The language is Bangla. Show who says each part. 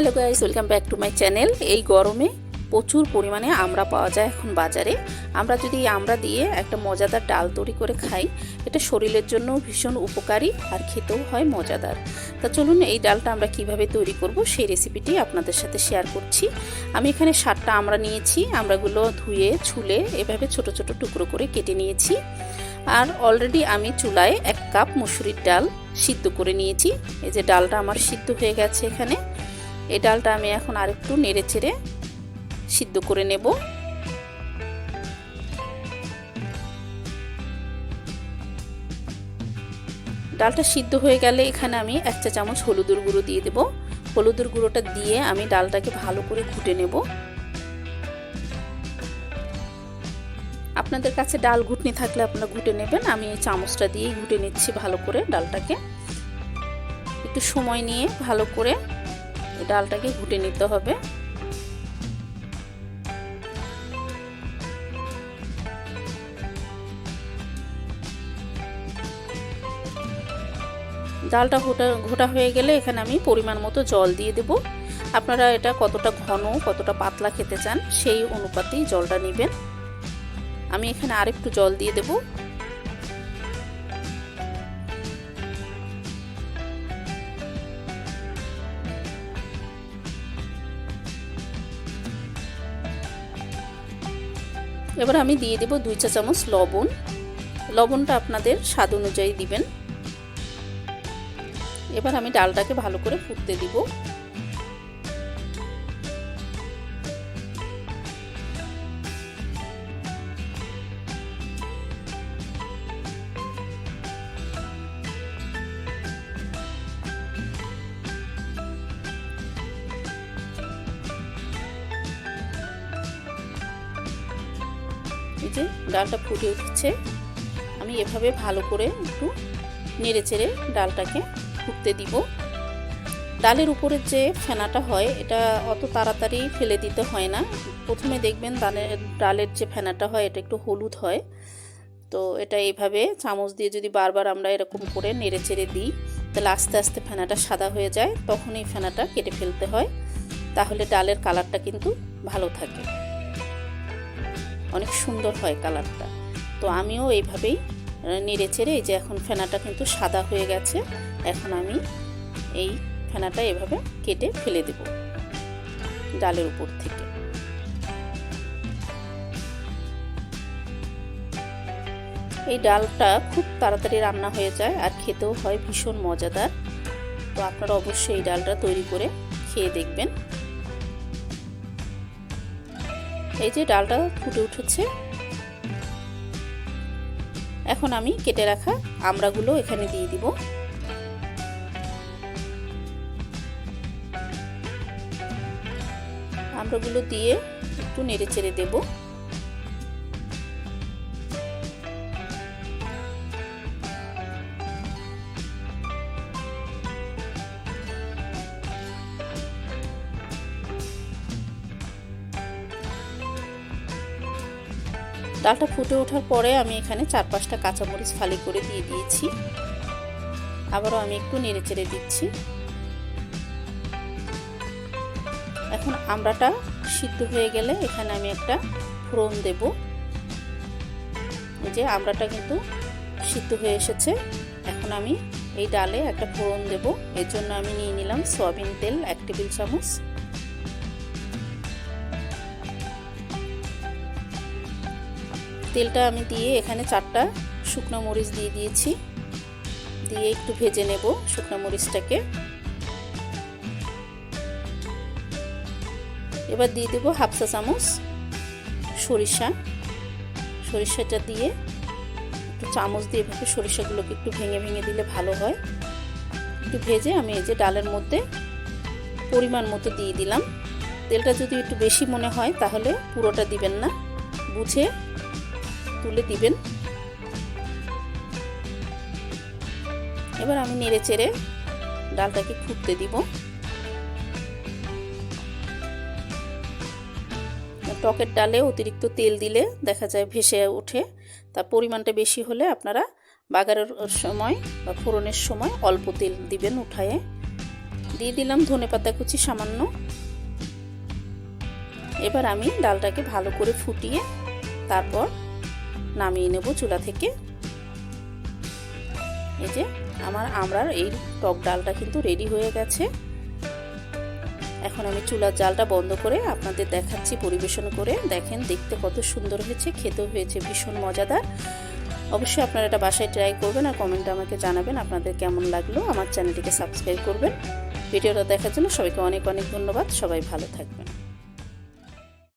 Speaker 1: Hello guys welcome back to my channel এই গরমে প্রচুর পরিমাণে আমরা পাওয়া যায় এখন বাজারে। আমরা যদি আমরা দিয়ে একটা মজাদার ডাল তৈরি করে খাই, এটা শরীরের জন্য ভীষণ উপকারী আর খেতেও হয় মজাদার। তা চলুন এই ডালটা আমরা কীভাবে তৈরি করব সেই রেসিপিটি আপনাদের সাথে শেয়ার করছি। আমি এখানে সাতটা আমরা নিয়েছি, আমরাগুলো ধুয়ে, ছুলে এভাবে ছোট ছোট টুকরো করে কেটে নিয়েছি। আর অলরেডি আমি চুলায় এক কাপ মুসুরির ডাল সিদ্ধ করে নিয়েছি। এই যে ডালটা আমার সিদ্ধ হয়ে গেছে এখানে। এই ডালটা আমি এখন আরেকটু নেড়ে চেড়ে সিদ্ধ করে নেব। ডালটা সিদ্ধ হয়ে গেলে এখানে আমি এক চা চামচ হলুদের গুঁড়ো দিয়ে দেব। হলুদের গুঁড়োটা দিয়ে আমি ডালটাকে ভালো করে ঘুটে নেব। আপনাদের কাছে ডাল ঘুটনি থাকলে আপনারা ঘুটে নেবেন। আমি এই চামচটা দিয়েই ঘুটে নিচ্ছি ভালো করে ডালটাকে। একটু সময় নিয়ে ভালো করে ডালটাকে ঘুটে নিতে হবে। ডালটা ঘোটা ঘোটা হয়ে গেলে এখানে আমি পরিমাণ মতো জল দিয়ে দেব। আপনারা এটা কতটা ঘন, কতটা পাতলা খেতে চান সেই অনুপাতেই জলটা নেবেন। আমি এখানে আরেকটু জল দিয়ে দেব। এবার আমি দিয়ে দেব দুই চা চামচ লবণ। লবণটা আপনাদের স্বাদ অনুযায়ী দিবেন। এবার আমি ডালটাকে ভালো করে ফুটতে দিব। এই যে ডালটা ফুটে উঠছে, আমি এভাবে ভালো করে একটু নেড়ে চেড়ে ডালটাকে ফুটতে দিব। ডালের উপরের যে ফেনাটা হয়, এটা অত তাড়াতাড়ি ফেলে দিতে হয় না। প্রথমে দেখবেন ডালের ডালের যে ফেনাটা হয়, এটা একটু হলুদ হয়। তো এটা এইভাবে চামচ দিয়ে যদি বারবার আমরা এরকম করে নেড়ে চেড়ে দিই, তাহলে আস্তে আস্তে ফেনাটা সাদা হয়ে যায় তখন এই ফেনাটা কেটে ফেলতে হয়। তাহলে ডালের কালারটা কিন্তু ভালো থাকে। অনেক সুন্দর হয় কালারটা। তো আমিও এইভাবেই নেড়ে চেড়ে এই যে এখন ফেনাটা কিন্তু সাদা হয়ে গেছে, এখন আমি এই ফেনাটা এভাবে কেটে ফেলে দেব ডালের উপর থেকে। এই ডালটা খুব তাড়াতাড়ি রান্না হয়ে যায় আর খেতেও হয় ভীষণ মজাদার। তো আপনারা অবশ্যই এই ডালটা তৈরি করে খেয়ে দেখবেন। এই যে ডালটা ফুটে উঠেছে। এখন আমি কেটে রাখা আমড়াগুলো এখানে দিয়ে দিব। আমড়াগুলো দিয়ে একটু নেড়ে চেড়ে দেব। ডালটা ফুটে ওঠার পরে আমি এখানে চার পাঁচটা কাঁচামরিচ ফালি করে দিয়ে দিয়েছি। আবারও আমি একটু নেড়ে চেড়ে দিচ্ছি। এখন আমড়াটা সিদ্ধ হয়ে গেলে এখানে আমি একটা ফোড়ন দেব। যে আমড়াটা কিন্তু সিদ্ধ হয়ে এসেছে। এখন আমি এই ডালে একটা ফোড়ন দেব। এর জন্য আমি নিয়ে নিলাম সয়াবিন তেল, এক টেবিল চামচ। তেলটা আমি দিয়ে এখানে চারটা শুকনো মরিচ দিয়ে দিয়েছি। দিয়ে একটু ভেজে নেব শুকনো মরিচটাকে। এবার দিয়ে দেবো হাফ চা চামচ সরিষা। সরিষাটা দিয়ে একটু চামচ দিয়ে এভাবে সরিষাগুলোকে একটু ভেঙে ভেঙে দিলে ভালো হয়। একটু ভেজে আমি এই যে ডালের মধ্যে পরিমাণ মতো দিয়ে দিলাম। তেলটা যদি একটু বেশি মনে হয় তাহলে পুরোটা দিবেন না। বুঝে তুলে দিবেন। এবার আমি নেড়ে চেড়ে ডালটাকে ফুটতে দিব। টকের ডালে অতিরিক্ত তেল দিলে দেখা যায় ভেসে ওঠে। তার পরিমাণটা বেশি হলে আপনারা বাগারের সময় বা ফোড়নের সময় অল্প তেল দিবেন উঠায়ে। দিয়ে দিলাম ধনে পাতা কুচি সামান্য। এবার আমি ডালটাকে ভালো করে ফুটিয়ে তারপর নামিয়ে নেব চুলা থেকে। এই যে আমার আমরার এই টক ডালটা কিন্তু রেডি হয়ে গেছে। এখন আমি চুলার জালটা বন্ধ করে আপনাদের দেখাচ্ছি পরিবেশন করে। দেখেন দেখতে কত সুন্দর হয়েছে, খেতেও হয়েছে, ভীষণ মজাদার। অবশ্যই আপনারা এটা বাসায় ট্রাই করবেন আর কমেন্টে আমাকে জানাবেন আপনাদের কেমন লাগল। আমার চ্যানেলটিকে সাবস্ক্রাইব করবেন। ভিডিওটা দেখার জন্য সবাইকে অনেক অনেক ধন্যবাদ। সবাই ভালো থাকবেন।